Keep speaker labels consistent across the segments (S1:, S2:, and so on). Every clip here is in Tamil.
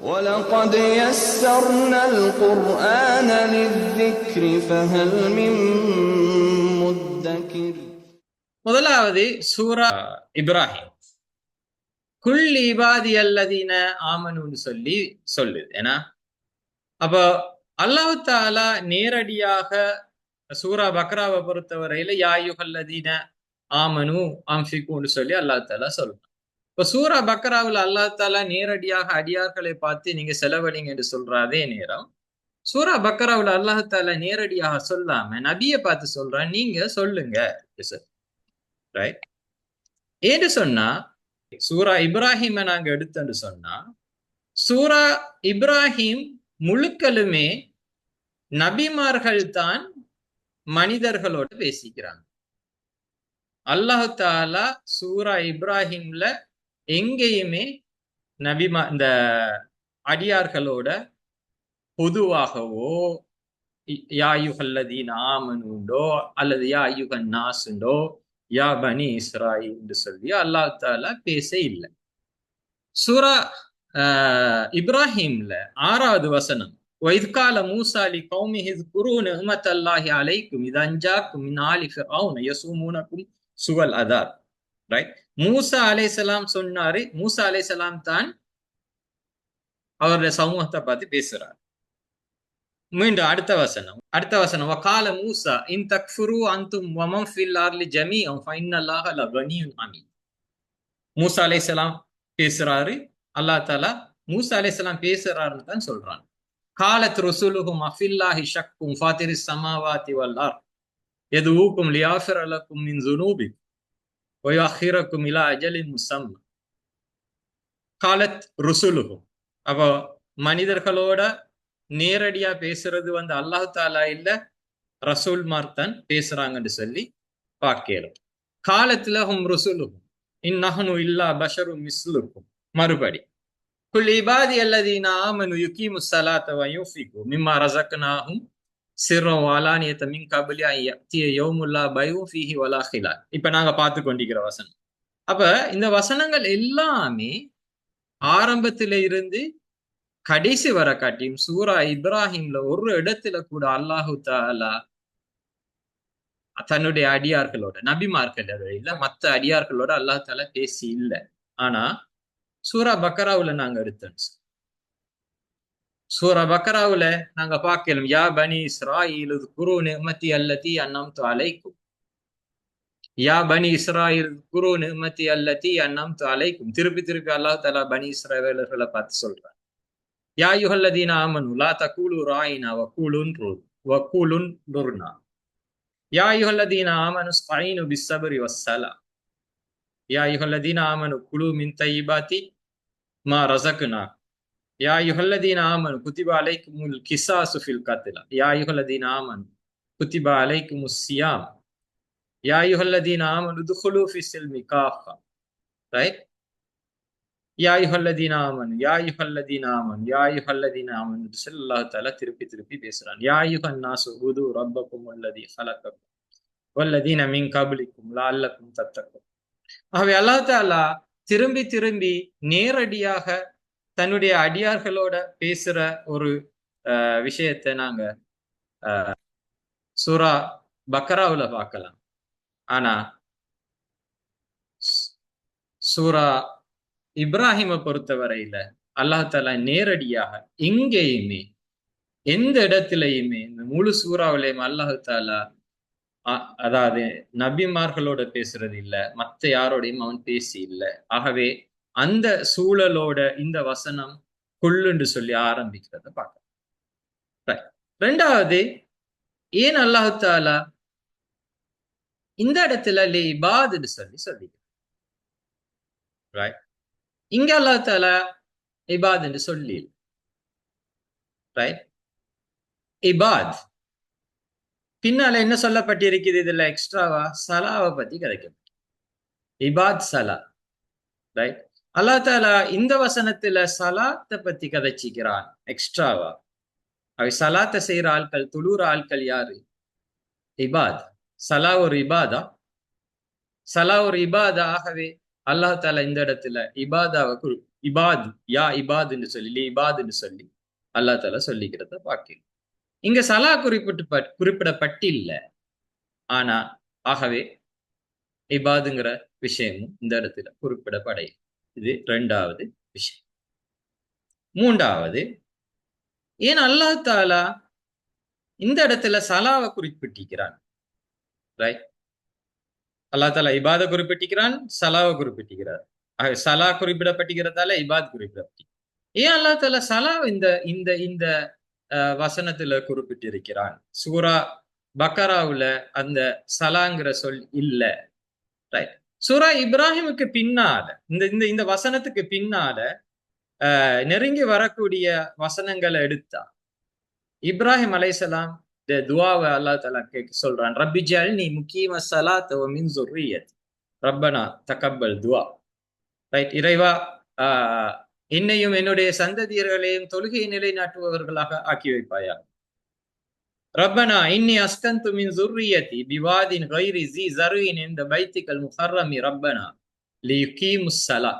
S1: ولقد يسرنا القرآن للذكر فهل من مدكر
S2: முதலாவது சூரா இப்ராஹிம் குல் இபாதி அல்லதீன ஆமனுன்னு சொல்லி சொல்லுது ஏன்னா அப்போ அல்லாஹ் தாலா நேரடியாக சூரா பக்ராவை பொறுத்தவரையில யாயுகல்லதீன ஆமனு அம்ஃபிகுன்னு சொல்லி அல்லாஹ் தாலா சொல்லணும் இப்ப சூரா பக்கராவில் அல்லா தாலா நேரடியாக அடியார்களை பார்த்து நீங்க செலவழிங்க என்று சொல்ற அதே நேரம் சூரா பக்கராவில் அல்லாஹால நேரடியாக சொல்லாம நபிய பார்த்து சொல்றேன் நீங்க சொல்லுங்க. ரைட் ஏன்னு சொன்னா சூரா இப்ராஹிம நாங்க எடுத்தோன்னு சொன்னா சூரா இப்ராஹிம் முழுக்கலுமே நபிமார்கள் தான் மனிதர்களோட பேசிக்கிறாங்க. அல்லாஹு தாலா சூரா இப்ராஹிம்ல எங்கேயுமே நபிமா இந்த அடியார்களோட பொதுவாகவோ யாயுகல்லதீன் ஆமனுண்டோ அல்லது யாயுகன் நாசுண்டோ யா பனி இஸ்ராய் என்று சொல்லி அல்லாஹ் தாலா பேச இல்லை. சூரா இப்ராஹிம்ல ஆறாவது வசனம் வைத்கால மூசாலி கௌமிஹித் குரு நெஹ்மத் அல்லாஹி அலைக்கும் இது அஞ்சாக்கும் மின் ஆலி ஃபிரௌன சுவல் அதார் ரைட் மூசா அலைசலாம் சொன்னாரு மூசா அலைசலாம் தான் அவருடைய சமூகத்தை பார்த்து பேசுறார். மீண்டும் அடுத்த வசனம். அடுத்த வசனம். வகால மூசா இன் தக்ஃபுரு அந்தும் வமம் ஃபில் ஆர்லி ஜமி ஃபைனல்லாக லவனியும் அமி மூசா அலைசலாம் பேசுறாரு. அல்லா தாலா மூசா அலைசலாம் பேசுறாருன்னு தான் சொல்றான் காலத் ருசுலுகும் அஃபில்லாஹி ஷக்கும் ஃபாத்திரி சமாவாதி வல்லார் எது ஊக்கும் லியாஃபிரலக்கும் மின் ஜுனூபிக் ஒயாஹிரக்கும் இலா அஜலி முசம் காலத் ருசுலுகு அப்போ மனிதர்களோட நேரடியா பேசுறது வந்து அல்லாஹு தாலா இல்ல ரசூல் மார்த்தன் பேசுறாங்கன்னு சொல்லி பார்க்கிறோம் காலத்துல ஹும் ருசுலுகும் இன்னஹனு இல்லா பஷரு மிஸ்லுக்கும். மறுபடி குல் இபாதி அல்லதீனா ஆமனு யுகி சலாத்தவ மிம்மா ரசக்னாஹும் சிர்ரம் வாலானியத்த மின் கபலி ஐயத்திய யோமுல்லா பைவு ஃபீஹி வலா ஹிலால். இப்ப நாங்க பார்த்து கொண்டிருக்கிற வசனம். அப்ப இந்த வசனங்கள் எல்லாமே ஆரம்பத்தில இருந்து கடைசி வர காட்டியும் சூரா இப்ராஹிம்ல ஒரு இடத்துல கூட அல்லாஹு தாலா தன்னுடைய அடியார்களோட நபிமார்களோட இல்ல மத்த அடியார்களோட அல்லாஹ் தாலா பேசி இல்ல. ஆனா சூரா பக்கராவுல நாங்க எடுத்தோம். சூரா பக்கராவுல நாங்க பார்க்கலாம் யா பனி இஸ்ராயில் குரு நிமத்தி அல்லத்தி அன்னம் அலைக்கும். யா பனி இஸ்ராயில் குரு நிமத்தி அல்லத்தி அன்னம் அலைக்கும். திருப்பி திருப்பி அல்லாஹ் தலா பனி இஸ்ராவேலர்களை பார்த்து சொல்றான். யா யுஹல்லதீன ஆமனு லா தக்கூலு ராயினா வகூலுன் வக்கூலுன் லுர்னா யா யுஹல்லதீன ஆமனு ஸ்பைனு பிஸ்ஸபரி வஸ்ஸலா. யா யுஹல்லதீன ஆமனு குழு மின் தைபாத்தி மா ரசக்குனா யா யுஹல்லதீன ஆமனு குத்திப அலைக்குமுல் கிசா சுஃபில் கத்லா. யா யுகல்லதீன் ஆமன் குத்திபா அலைக்குமுஸ் சியாம். யா யுகல்லதீன் ஆமன் துخுலு ஃபி மிகாஃபா ரைட்? யா யுகல்லதீன் ஆமன் யா யுகல்லதீன் ஆமன் யா யுகல்லதீன் ஆமன். சொல்லி அல்லாஹு தாலா திருப்பி திருப்பி பேசுறான். யா யுகன் நாசு உது ரப்பக்கும் அல்லதி ஹலக்கக்கும். வல்லதீன அமீன் கபலிக்கும் லஅல்லக்கும் தத்தக்கும். ஆகவே அல்லாஹ் தாலா திரும்பி திரும்பி நேரடியாக தன்னுடைய அடியார்களோட பேசுற ஒரு விஷயத்தை நாங்க சூரா பக்கராவுல பார்க்கலாம். ஆனா சூரா இப்ராஹிமை பொறுத்தவரையில அல்லாஹ் தாலா நேரடியாக எங்கேயுமே எந்த இடத்துலயுமே இந்த முழு சூறாவிலையும் அல்லாஹாலா அதாவது நபிமார்களோட பேசுறது இல்ல மத்த யாரோடையும் அவன் பேசி இல்லை. ஆகவே அந்த சூழலோட இந்த வசனம் கொள்ளுன்னு சொல்லி ஆரம்பிக்கிறத பார்க்கலாம். ரெண்டாவது ஏன் அல்லாஹு தாலா இந்த இடத்துல லே இபாதுன்னு சொல்லி சொல்லி ரைட் இங்க அல்லா தாலா சொல்லி ரைட் இபாத். பின்னால என்ன சொல்லப்பட்டிருக்குது இதுல எக்ஸ்ட்ராவா சலாவை பத்தி கிடைக்கும். இபாத் சலா. ரைட் அல்லா தாலா இந்த வசனத்துல சலாத்தை பத்தி கதைச்சிக்கிறான் எக்ஸ்ட்ராவா அவை சலாத்தை செய்யற ஆட்கள் துளுற ஆட்கள் யாரு? இபாத். சலா ஒரு இபாதா? சலா ஒரு இபாதா. ஆகவே அல்லாஹ் தாலா இந்த இடத்துல இபாதாவை குறி இபாத் யா இபாதுன்னு சொல்லி இபாதுன்னு சொல்லி அல்லா தாலா சொல்லிக்கிறத பாக்கியம் இங்க சலா குறிப்பிட்டு குறிப்பிடப்பட்டில்ல. ஆனா ஆகவே இபாதுங்கிற விஷயமும் இந்த இடத்துல குறிப்பிடப்படையும் இது ரெண்டாவது விஷயம். மூன்றாவது ஏன் அல்லாஹ் தாலா இந்த இடத்துல சலாவை குறிப்பிட்டிருக்கிறான்? ரைட் அல்லா தாலா இபாத குறிப்பிட்டிருக்கிறான் சலாவை குறிப்பிட்டிருக்கிறார். ஆக சலா குறிப்பிடப்பட்டிருக்கிறதால இபாத் குறிப்பிடப்பட்டி ஏன் அல்லா தாலா சலா இந்த இந்த இந்த வசனத்துல குறிப்பிட்டிருக்கிறான்? சூரா பக்கராவுல அந்த சலாங்கிற சொல் இல்ல. ரைட் சூரா இப்ராஹிமுக்கு பின்னால இந்த இந்த இந்த வசனத்துக்கு பின்னால நெருங்கி வரக்கூடிய வசனங்களை எடுத்தா இப்ராஹிம் அலைசலாம் துவாவை அல்லா தலா கேட்க சொல்றான் ரப்பி ஜல்னி முக்கியம சலாத் மின் ஜுர்ரியத் ரப்பனா தகப்பல் துவா. ரைட் இறைவா ஆஹ் என்னையும் என்னுடைய சந்ததியர்களையும் தொழுகை நிலைநாட்டுபவர்களாக ஆக்கி வைப்பாயா ரப்பனா இன்னி அஸ்கந்து மின் ஜுர்ரியதி பிவாதின் கைரி ஜி ஜருயின் இந்த பைத்திகல் முஹர்ரமி ரப்பனா லியுகீமுஸ் முஸ்ஸலா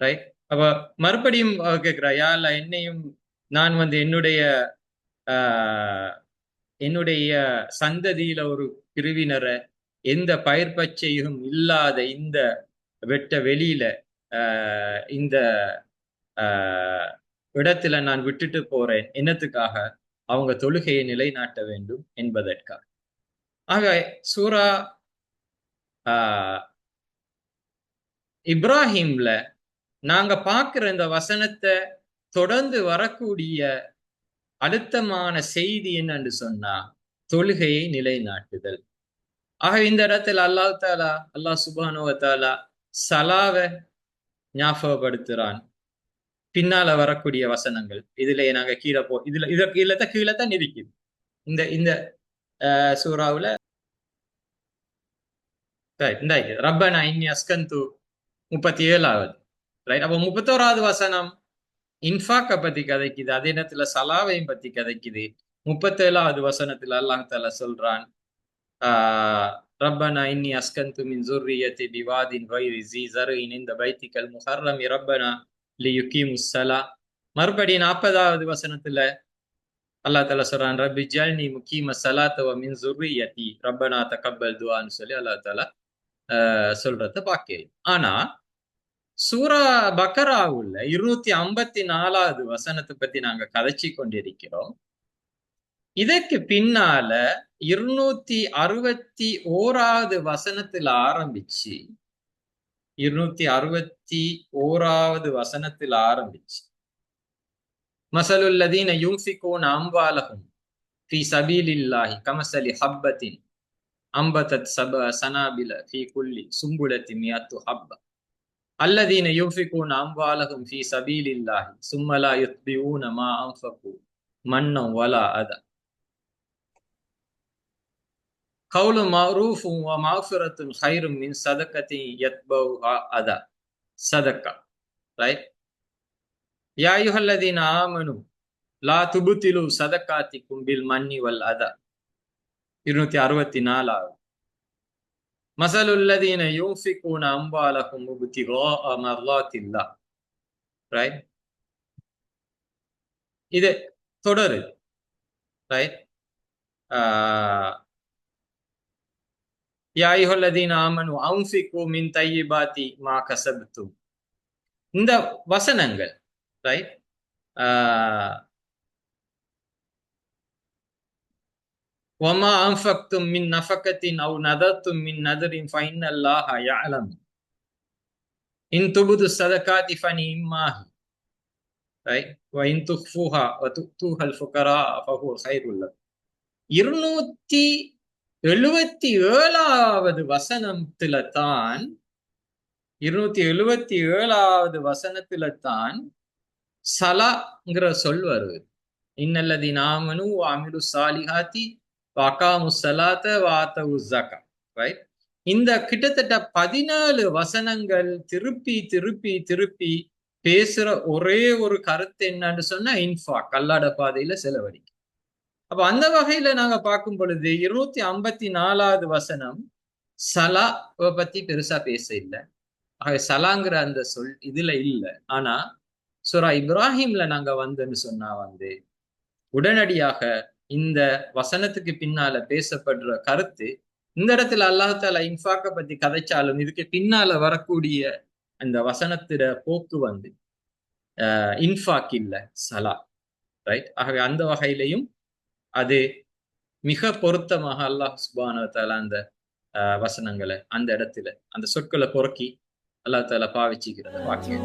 S2: ரைட் அப்ப மறுபடியும் கேட்கிறா யாழ்ல என்னையும் நான் வந்து என்னுடைய என்னுடைய சந்ததியில ஒரு பிரிவினரை எந்த பயிர் பச்சையும் இல்லாத இந்த வெட்ட வெளியில இந்த இடத்துல நான் விட்டுட்டு போறேன். என்னத்துக்காக? அவங்க தொழுகையை நிலைநாட்ட வேண்டும் என்பதற்காக. ஆக சூரா இப்ராஹிம்ல நாங்க பார்க்கிற இந்த வசனத்தை தொடர்ந்து வரக்கூடிய அழுத்தமான செய்தி என்னன்னு சொன்னா தொழுகையை நிலைநாட்டுதல். ஆக இந்த இடத்துல அல்லாஹ் தாலா அல்லாஹ் சுபானுவத்தாலா சலாவை ஞாபகப்படுத்துறான். பின்னால வரக்கூடிய வசனங்கள். இதுல நாங்க கீழே போ இதுல இத கீழே தான் கீழே தான் இருக்குது இந்த இந்த சூறாவுல இந்த ரப்பனா இன்னி அஸ்கந்து முப்பத்தி ஏழாவது ரைட் அப்போ முப்பத்தோராவது வசனம் இன்ஃபாக்க பத்தி கதைக்குது அதே நேரத்துல சலாவையும் பத்தி கதைக்குது. முப்பத்தேழாவது வசனத்துல அல்லாஹ் தால சொல்றான் ஆஹ் ரப்பனா இன்னி அஸ்கந்து மின் ஜுர்ரியத்தி பிவாதின் வைரி ஜி ஜருயின் இந்த பைத்திக்கல் முஹர்ரமி ரப்பனா லியுகீமு சலா மறுபடி நாற்பதாவது வசனத்துல அல்லா தால சொல்றான் ரப்பி ஜல்னி முக்கீம சலாத்தவ மின் ஜுர்ரியத்தி ரப்பனா தகப்பல் துவான்னு சொல்லி அல்லா தாலா சொல்றத பாக்கிறேன் ஆனா சூரா பக்கராவுல இருநூத்தி ஐம்பத்தி நாலாவது வசனத்தை பத்தி நாங்க கதைச்சி கொண்டிருக்கிறோம். இதற்கு பின்னால இருநூத்தி அறுபத்தி ஓராவது வசனத்துல ஆரம்பிச்சு இருநூத்தி அறுபத்தி ஓராவது வசனத்தில் ஆரம்பிச்சு. மசலுல்லதீன யூசிகோன் அம்பாலகும் ஃபி சபீல் இல்லாஹி கமசலி ஹப்பத்தின் அம்பதத் சப சனாபில ஃபி குல்லி சும்புலத்தி மியாத்து ஹப்ப. அல்லதீன யூஃபிகூன் அம்பாலகும் ஃபி சபீல் இல்லாஹி சும்மலா யுத்பிஊன மா அம்ஃபகு மன்னம் வலா அதா. ஹவுலு மாரூஃபும் மாஃபிரத்தும் ஹைரும் மின் சதக்கத்தி யத்பவ் அதா சதக்கா ரைட் யாயுஹல்லதீன் ஆமனு லா துபுத்திலு சதக்காத்தி கும்பில் மன்னி வல் அதா இருநூத்தி அறுபத்தி நாலாவது மசலுல்லதீன யூஃபிகூன அம்பாலகும் முபுத்திகோ மர்லாத்தில்லா ரைட் இது தொடரு ரைட் இந்த வசனங்கள் ரைட் ஒமா மின் நஃபக்கத்தின் அவு நதத்தும் மின் நதரின் ஃபைன் இன் துபுது சதகாதி ஃபனி இருநூத்தி எழுபத்தி ஏழாவது வசனத்துல தான் இருநூத்தி எழுபத்தி ஏழாவது வசனத்துல தான் சலாங்கிற சொல் வருது. இன்னல்லதி நாமனு அமிரு சாலிஹாத்தி வாக்காமு சலாத்த வாத்தவு ஜக்கா ரைட் இந்த கிட்டத்தட்ட பதினாலு வசனங்கள் திருப்பி திருப்பி திருப்பி பேசுற ஒரே ஒரு கருத்து என்னன்னு சொன்னா இன்ஃபா கல்லாட பாதையில செலவழிக்கும் அப்ப அந்த வகையில நாங்க பார்க்கும் பொழுது இருநூத்தி ஐம்பத்தி நாலாவது வசனம் சலா பத்தி பெருசா பேச இல்லை. ஆகவே சலாங்கிற அந்த சொல் இதுல இல்ல. ஆனா சுரா இப்ராஹிம்ல நாங்க வந்தோன்னு சொன்னா வந்து உடனடியாக இந்த வசனத்துக்கு பின்னால பேசப்படுற கருத்து இந்த இடத்துல அல்லாஹால இன்ஃபாக்க பத்தி கதைச்சாலும் இதுக்கு பின்னால வரக்கூடிய அந்த வசனத்திட போக்கு வந்து இன்ஃபாக் இல்ல சலா. ரைட்? ஆகவே அந்த வகையிலையும் அது மிக பொருத்தமாக அல்லாஹ் சுபானத்தால அந்த வசனங்களை அந்த இடத்துல அந்த சொற்களை பொறுக்கி அல்லா தால பாவிச்சுக்கிறது வாக்கியம்